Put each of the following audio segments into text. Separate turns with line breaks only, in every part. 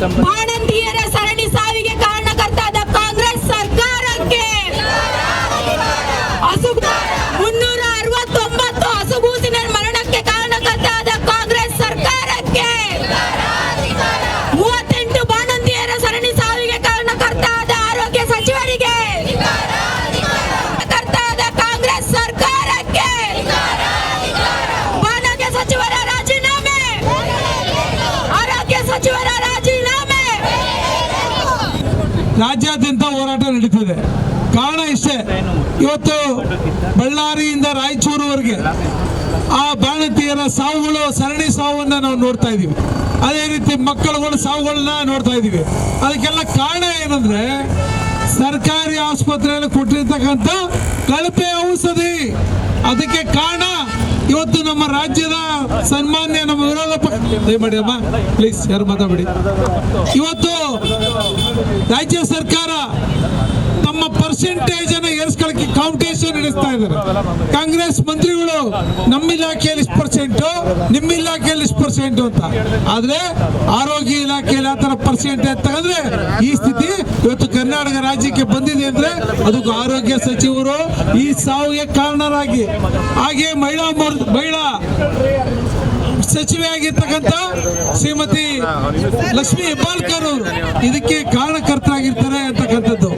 ಬಾಣಂತಿಯರ ಸರಣಿ ಸಾವಿಗೆ ಕಾರಣಕರ್ತಾದ ಕಾಂಗ್ರೆಸ್ ಸರ್ಕಾರಕ್ಕೆ. ಮುನ್ನೂರ ಅರವತ್ತೊಂಬತ್ತು ಹಸುಗೂಸಿನ ಮರಣಕ್ಕೆ ಕಾರಣಕರ್ತಾದ ಕಾಂಗ್ರೆಸ್ ಸರ್ಕಾರಕ್ಕೆ. ಮೂವತ್ತೆಂಟು ಬಾಣಂತಿಯರ ಸರಣಿ ಸಾವಿಗೆ ಕಾರಣಕರ್ತಾದ ಆರೋಗ್ಯ ಸಚಿವರಿಗೆ. ಕಾಂಗ್ರೆಸ್ ಸರ್ಕಾರಕ್ಕೆ. ಆರೋಗ್ಯ ಸಚಿವರ ರಾಜೀನಾಮೆ. ಆರೋಗ್ಯ ಸಚಿವರ
ರಾಜ್ಯಾದ್ಯಂತ ಹೋರಾಟ ನಡೀತಿದೆ. ಕಾರಣ ಇಷ್ಟೇ. ಇವತ್ತು ಬಳ್ಳಾರಿಯಿಂದ ರಾಯಚೂರುವರೆಗೆ ಆ ಬಾಣತಿಯರ ಸಾವುಗಳು, ಸರಣಿ ಸಾವನ್ನ ನಾವು ನೋಡ್ತಾ ಇದೀವಿ ಅದೇ ರೀತಿ ಮಕ್ಕಳುಗಳ ಸಾವುಗಳನ್ನ ನೋಡ್ತಾ ಇದೀವಿ ಅದಕ್ಕೆಲ್ಲ ಕಾರಣ ಏನಂದ್ರೆ, ಸರ್ಕಾರಿ ಆಸ್ಪತ್ರೆಯಲ್ಲಿ ಕೊಟ್ಟಿರ್ತಕ್ಕಂಥ ಕಳಪೆ ಔಷಧಿ. ಅದಕ್ಕೆ ಕಾರಣ ಇವತ್ತು ನಮ್ಮ ರಾಜ್ಯದ ಸನ್ಮಾನ್ಯ ನಮ್ಮ ವಿರೋಧ ದಯಮಾಡಿ ಅಮ್ಮ ಪ್ಲೀಸ್ ಯಾರು ಮಾತಾಡಿ ಇವತ್ತು ರಾಜ್ಯ ಸರ್ಕಾರ ತಮ್ಮ ಪರ್ಸೆಂಟೇಜ್ ಅನ್ನ ಏರಿಸ್ಕೊಳ್ಳಕ್ಕೆ ಕಾಂಪಿಟೇಷನ್ ನಡೆಸ್ತಾ ಇದ್ದಾರೆ. ಕಾಂಗ್ರೆಸ್ ಮಂತ್ರಿಗಳು ನಮ್ಮ ಇಲಾಖೆಯಲ್ಲಿ ಇಷ್ಟು ಪರ್ಸೆಂಟ್ ನಿಮ್ಮ ಇಲಾಖೆಯಲ್ಲಿ ಇಷ್ಟು ಪರ್ಸೆಂಟ್ ಅಂತ. ಆದ್ರೆ ಆರೋಗ್ಯ ಇಲಾಖೆಯಲ್ಲಿ ಆ ಥರ ಪರ್ಸೆಂಟೇಜ್ ತಗೊಂಡ್ರೆ ಈ ಸ್ಥಿತಿ ಇವತ್ತು ಕರ್ನಾಟಕ ರಾಜ್ಯಕ್ಕೆ ಬಂದಿದೆ ಅಂದ್ರೆ ಅದಕ್ಕೂ ಆರೋಗ್ಯ ಸಚಿವರು ಈ ಸಾವಿಗೆ ಕಾರಣರಾಗಿ. ಹಾಗೆ ಮಹಿಳಾ ಮಹಿಳಾ ಸಚಿವೆ ಆಗಿರ್ತಕ್ಕಂಥ ಶ್ರೀಮತಿ ಲಕ್ಷ್ಮಿ ಹೆಬ್ಬಾಳ್ಕರ್ ಅವರು ಇದಕ್ಕೆ ಕಾರಣಕರ್ತರಾಗಿರ್ತಾರೆ ಅಂತಕ್ಕಂಥದ್ದು.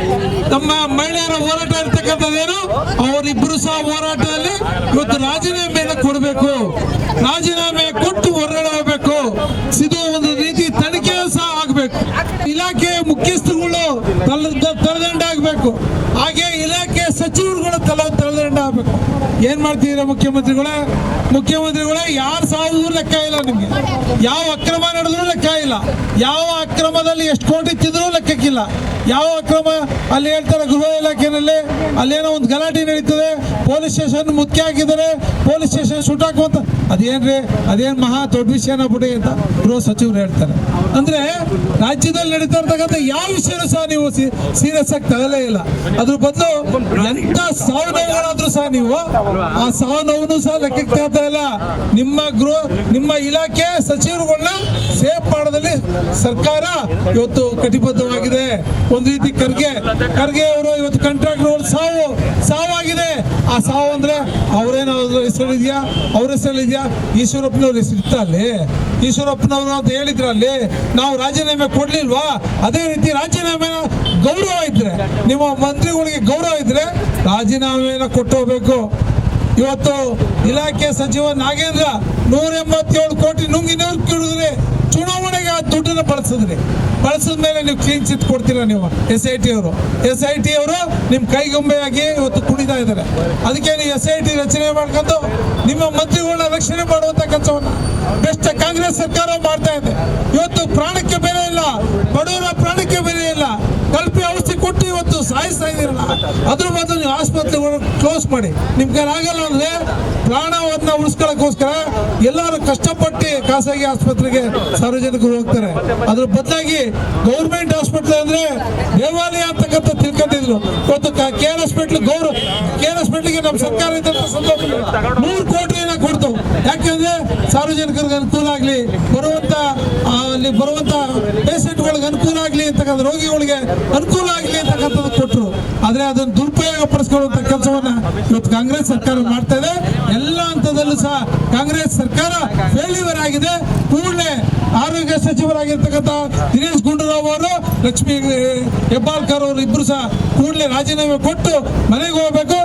ನಮ್ಮ ಮಹಿಳೆಯರ ಹೋರಾಟ ಇರ್ತಕ್ಕಂಥದ್ದೇನು? ಅವರಿಬ್ಬರು ಸಹ ಹೋರಾಟದಲ್ಲಿ ಇವತ್ತು ರಾಜೀನಾಮೆಯನ್ನು ಕೊಡಬೇಕು. ರಾಜೀನಾಮೆ ಕೊಟ್ಟು ಹೊರಗಡೆ ಸಿದು ಒಂದು ರೀತಿ ತನಿಖೆ ಸಹ ಆಗಬೇಕು. ಇಲಾಖೆ ಮುಖ್ಯಸ್ಥರುಗಳು ತಲೆ ತಲೆದಂಡ ಆಗಬೇಕು ಹಾಗೆ ಇಲಾಖೆ ಸಚಿವರುಗಳು ತಲೆ ತಲೆದಂಡ ಆಗಬೇಕು ಏನ್ ಮಾಡ್ತಿದ್ದೀರಾ ಮುಖ್ಯಮಂತ್ರಿಗಳೇ? ಮುಖ್ಯಮಂತ್ರಿಗಳೇ, ಯಾರು ಸಾವು ಲೆಕ್ಕ ಇಲ್ಲ ನಿಮಗೆ. ಯಾವ ಅಕ್ರಮ ನಡೆದ್ರು ಲೆಕ್ಕ ಇಲ್ಲ. ಯಾವ ಅಕ್ರಮದಲ್ಲಿ ಎಷ್ಟು ಕೋಟಿ ತಿದ್ರು ಲೆಕ್ಕಕ್ಕಿಲ್ಲ. ಯಾವ ಅಕ್ರಮ, ಅಲ್ಲಿ ಹೇಳ್ತಾರೆ ಗೃಹ ಇಲಾಖೆನಲ್ಲಿ, ಅಲ್ಲೇನೋ ಒಂದು ಗಲಾಟೆ ನಡೀತದೆ. ಪೊಲೀಸ್ ಸ್ಟೇಷನ್ ಮುಖ್ಯ ಹಾಕಿದರೆ ಪೊಲೀಸ್ ಸ್ಟೇಷನ್ ಸುಟ್ಟಾಕುವಂತ ಅದೇನ್ರಿ? ಅದೇನ್ ಮಹಾ ದೊಡ್ಡ ವಿಷಯನ ಬಿಡಿ ಅಂತ ಗೃಹ ಸಚಿವರು ಹೇಳ್ತಾರೆ. ಅಂದ್ರೆ ರಾಜ್ಯದಲ್ಲಿ ನಡೀತಾ ಇರ್ತಕ್ಕಂಥ ಯಾವ ವಿಷಯನೂ ಸಹ ನೀವು ಸೀರಿಯಸ್ ಆಗಿ ತಗಲೇ ಇಲ್ಲ. ಅದ್ರ ಬದಲು ಎಂತ ಸಾವು ನೋವುಗಳಾದ್ರೂ ಸಹ ನೀವು, ಆ ಸಾವು ನೋವು ಸಹ ಲೆಕ್ಕಕ್ಕೆ ಇಲ್ಲ. ನಿಮ್ಮ ಗೃಹ, ನಿಮ್ಮ ಇಲಾಖೆ ಸಚಿವರುಗಳನ್ನ ಸೇಫ್ ಮಾಡೋದಲ್ಲಿ ಸರ್ಕಾರ ಇವತ್ತು ಕಟಿಬದ್ಧವಾಗಿದೆ. ಒಂದು ರೀತಿ ಖರ್ಗೆ ಖರ್ಗೆ ಅವರು ಇವತ್ತು ಕಾಂಟ್ರಾಕ್ಟ್ ಸಾವು, ಸಾವಾಗಿದೆ. ಆ ಸಾವು ಅಂದ್ರೆ ಅವರೇನಾದ್ರು ಹೆಸರು ಇದೆಯಾ? ಅವ್ರ ಹೆಸರು ಇದೆಯಾ? ಈಶ್ವರಪ್ಪನವ್ರ ಹೆಸರು ಅಲ್ಲಿ? ಈಶ್ವರಪ್ಪನವರು ಅಂತ ಹೇಳಿದ್ರ ಅಲ್ಲಿ? ನಾವು ರಾಜೀನಾಮೆ ಕೊಡ್ಲಿಲ್ವಾ? ಅದೇ ರೀತಿ ರಾಜೀನಾಮೆ ಗೌರವ ಇದ್ರೆ, ನಿಮ್ಮ ಮಂತ್ರಿಗಳಿಗೆ ಗೌರವ ಇದ್ರೆ ರಾಜೀನಾಮೆನ ಕೊಟ್ಟು ಹೋಗ್ಬೇಕು. ಇವತ್ತು ಇಲಾಖೆ ಸಚಿವ ನಾಗೇಂದ್ರ ನೂರ ಎಂಬತ್ತೇಳು ಕೋಟಿ ನುಂಗಿ ನೀರು ಕಿಡಿದ್ರೆ ಚುನಾವಣೆಗೆ ಆ ದುಡ್ಡನ್ನು ಬಳಸಿದ್ರಿ. ಬಳಸಿದ ಮೇಲೆ ನೀವು ಕ್ಲೀನ್ ಚಿಟ್ ಕೊಡ್ತೀರಾ ನೀವು? ಎಸ್ ಐ ಟಿ ಅವರು. ಎಸ್ ಐ ಟಿ ಅವರು ನಿಮ್ಮ ಕೈಗೊಂಬೆಯಾಗಿ ಇವತ್ತು ಕುಣಿತಾ ಇದ್ದಾರೆ. ಅದಕ್ಕೆ ನೀವು ಎಸ್ ಐ ಟಿ ರಚನೆ ಮಾಡ್ಕೊಂಡು ನಿಮ್ಮ ಮಂತ್ರಿಗಳನ್ನ ರಕ್ಷಣೆ ಮಾಡುವಂತ ಕೆಲಸವನ್ನ ಬೆಸ್ಟ್ ಕಾಂಗ್ರೆಸ್ ಸರ್ಕಾರ ಮಾಡ್ತಾ ಇದೆ. ಇವತ್ತು ಪ್ರಾಣಕ್ಕೆ ಬೆಲೆ ಇಲ್ಲ. ಬಡವರ ಪ್ರಾಣಕ್ಕೆ ಬೆಲೆ ಇಲ್ಲ ಕಲ್ಪಿ ಔಷಧಿ ಕೊಟ್ಟು ಇವತ್ತು ಸಾಯಿಸ್ತಾ ಇದ್ದೀರಲ್ಲ ಅದ್ರ ಬದಲು ನೀವು ಆಸ್ಪತ್ರೆಗಳು ಕ್ಲೋಸ್ ಮಾಡಿ. ನಿಮ್ ಕೈಲಾಗಲ್ಲ ಅಂದ್ರೆ ಪ್ರಾಣವನ್ನ ಉಳಿಸ್ಕೊಳ್ಳೋಕ್ಕೋಸ್ಕರ ಎಲ್ಲರೂ ಕಷ್ಟಪಟ್ಟು ಖಾಸಗಿ ಆಸ್ಪತ್ರೆಗೆ ಸಾರ್ವಜನಿಕರು ಹೋಗ್ತಾರೆ. ಅದ್ರ ಬದಲಾಗಿ ಗೌರ್ಮೆಂಟ್ ಹಾಸ್ಪಿಟ್ಲ್ ಅಂದ್ರೆ ದೇವಾಲಯ ಅಂತಕ್ಕಂಥ ತಿಳ್ಕೊಂಡಿದ್ರು. ಇವತ್ತು ಕೆ ಆರ್ ಹಾಸ್ಪಿಟ್ಲ್ ಗೌರವ ಕೆ ಆರ್ ಹಾಸ್ಪಿಟ್ಲ್ಗೆ ನಮ್ಮ ಸರ್ಕಾರ ಇದ್ದಂಥ ಸಂದರ್ಭ ನೂರು ಕೋಟಿಯನ್ನ ಕೊಡ್ತು ಯಾಕೆಂದ್ರೆ ಸಾರ್ವಜನಿಕರಿಗೆ ಅನುಕೂಲ ಆಗ್ಲಿ, ಬರುವಂತ ಅಲ್ಲಿ ಬರುವಂತ ಪೇಷಂಟ್ಗಳಿಗೆ ಅನುಕೂಲ ಆಗಲಿ ಅಂತಕ್ಕಂಥ ರೋಗಿಗಳಿಗೆ ಅನುಕೂಲ ಆಗಲಿ ಕೊಟ್ಟರು ಆದ್ರೆ ಅದನ್ನು ದುರುಪಯೋಗ ಪಡಿಸ್ಕೊಳ್ಳುವಂತ ಕೆಲಸವನ್ನ ಇವತ್ತು ಕಾಂಗ್ರೆಸ್ ಸರ್ಕಾರ ಮಾಡ್ತಾ ಇದೆ. ಎಲ್ಲ ಹಂತದಲ್ಲೂ ಸಹ ಕಾಂಗ್ರೆಸ್ ಸರ್ಕಾರ ಫೇಲ್ಯೂರ್ ಆಗಿದೆ. ಕೂಡಲೇ ಆರೋಗ್ಯ ಸಚಿವರಾಗಿರ್ತಕ್ಕಂಥ ದಿನೇಶ್ ಗುಂಡೂರಾವ್ ಅವರು, ಲಕ್ಷ್ಮಿ ಹೆಬ್ಬಾಳ್ಕರ್ ಅವರು ಇಬ್ರು ಸಹ ಕೂಡಲೇ ರಾಜೀನಾಮೆ ಕೊಟ್ಟು ಮನೆಗೆ ಹೋಗಬೇಕು.